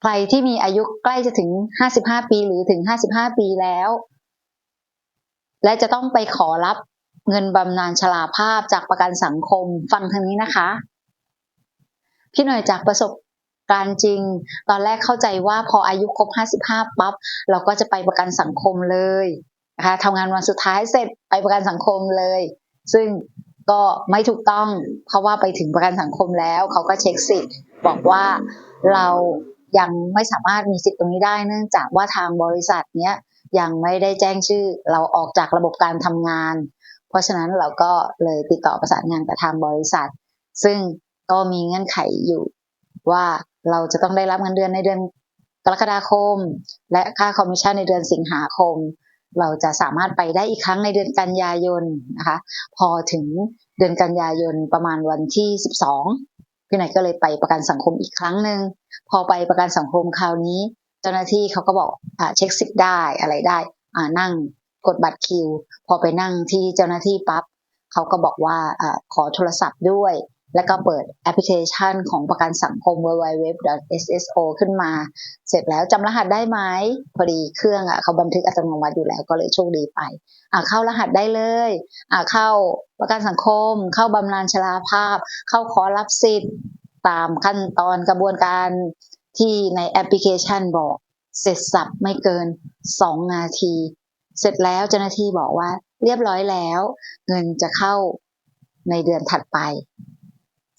ใครที่มีอายุใกล้จะถึง 55 ปีหรือถึง 55 ปีแล้ว และจะต้องไปขอรับเงินบำนาญชราภาพจากประกันสังคมฟังทางนี้นะคะ พี่หน่อยจากประสบการณ์จริง ตอนแรกเข้าใจว่าพออายุครบ 55 ปั๊บเราก็จะไปประกันสังคมเลยนะคะทำงานวันสุดท้ายเสร็จไปประกันสังคมเลย ซึ่งก็ไม่ถูกต้องเพราะว่าไปถึงประกันสังคมแล้ว เขาก็เช็คสิทธิ์บอกว่าเรา ยังไม่สามารถมีสิทธิ์ตรงนี้ได้ เนื่องจากว่าทางบริษัทเนี้ยยังไม่ได้แจ้งชื่อเราออกจากระบบการทำงาน เพราะฉะนั้นเราก็เลยติดต่อประสานงานกับทางบริษัท ซึ่งก็มีเงื่อนไขอยู่ ว่าเราจะต้องได้รับเงินเดือนในเดือนกรกฎาคม และค่าคอมมิชชั่นในเดือนสิงหาคม เราจะสามารถไปได้อีกครั้งในเดือนกันยายนนะคะ พอถึงเดือนกันยายนประมาณวันที่ 12 พี่นายก็เลยไปประกันสังคมอีกครั้งหนึ่งพอไปประกันสังคมคราวนี้ เจ้าหน้าที่เขาก็บอกอ่าเช็คสิทธิ์ได้อะไรได้อ่านั่งกดบัตรคิว พอไปนั่งที่เจ้าหน้าที่ปั๊บเขาก็บอกว่าอ่าขอโทรศัพท์ด้วย แล้วก็เปิดแอปพลิเคชันของประกันสังคม www.sso ขึ้นมา เสร็จแล้วจำรหัสได้ไหมพอดีเครื่องอะเขาบันทึกอัตโนมัติอยู่แล้วก็เลยโชคดีไปอ่าเข้ารหัสได้เลยอ่าเข้าประกันสังคม เข้าบำนาญชราภาพ เข้าขอรับสิทธิ์ตามขั้นตอนกระบวนการที่ในแอปพลิเคชันบอก เสร็จสับไม่เกิน 2 นาที เสร็จแล้วเจ้าหน้าที่บอกว่าเรียบร้อยแล้ว เงินจะเข้าในเดือนถัดไป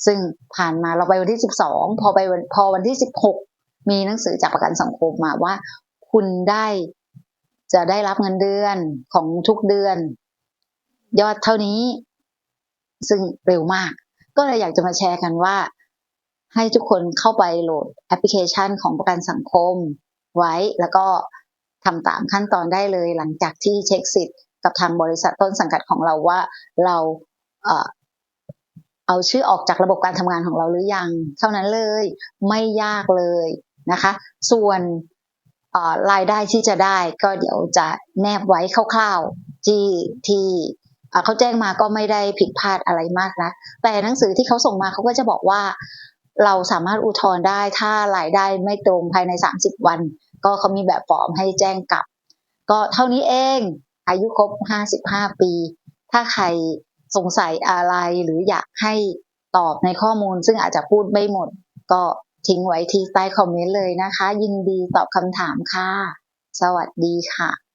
ซึ่งผ่านมาเราไปวันที่ 12 พอไปวันพอวันที่ 16 มีหนังสือจากประกันสังคมมาว่า คุณได้จะได้รับเงินเดือนของทุกเดือน ยอดเท่านี้ ซึ่งเร็วมาก ก็เลยอยากจะมาแชร์กันว่า ให้ทุกคนเข้าไปโหลดแอปพลิเคชันของประกันสังคมไว้แล้วก็ทำตามขั้นตอนได้เลย หลังจากที่เช็คสิทธิ์กับทางบริษัทต้นสังกัดของเราว่าเรา เอาชื่อออกจากระบบการทำงานของเราหรือยัง เท่านั้นเลยไม่ยากเลยนะคะ ส่วนรายได้ที่จะได้ก็เดี๋ยวจะแนบไว้คร่าวๆที่ที่เอ่อเขาแจ้งมาก็ไม่ได้ผิดพลาดอะไรมากนะ แต่หนังสือที่เขาส่งมาเขาก็จะบอกว่า เราสามารถอุทธรณ์ได้ถ้ารายได้ไม่ตรงภายใน 30 วัน ก็เขามีแบบฟอร์มให้แจ้งกลับ ก็เท่านี้เองอายุครบ 55 ปี ถ้าใคร สงสัยอะไรหรืออยากให้ตอบในข้อมูล ซึ่งอาจจะพูดไม่หมด ก็ทิ้งไว้ที่ใต้คอมเมนต์เลยนะคะ ยินดีตอบคำถามค่ะ สวัสดีค่ะ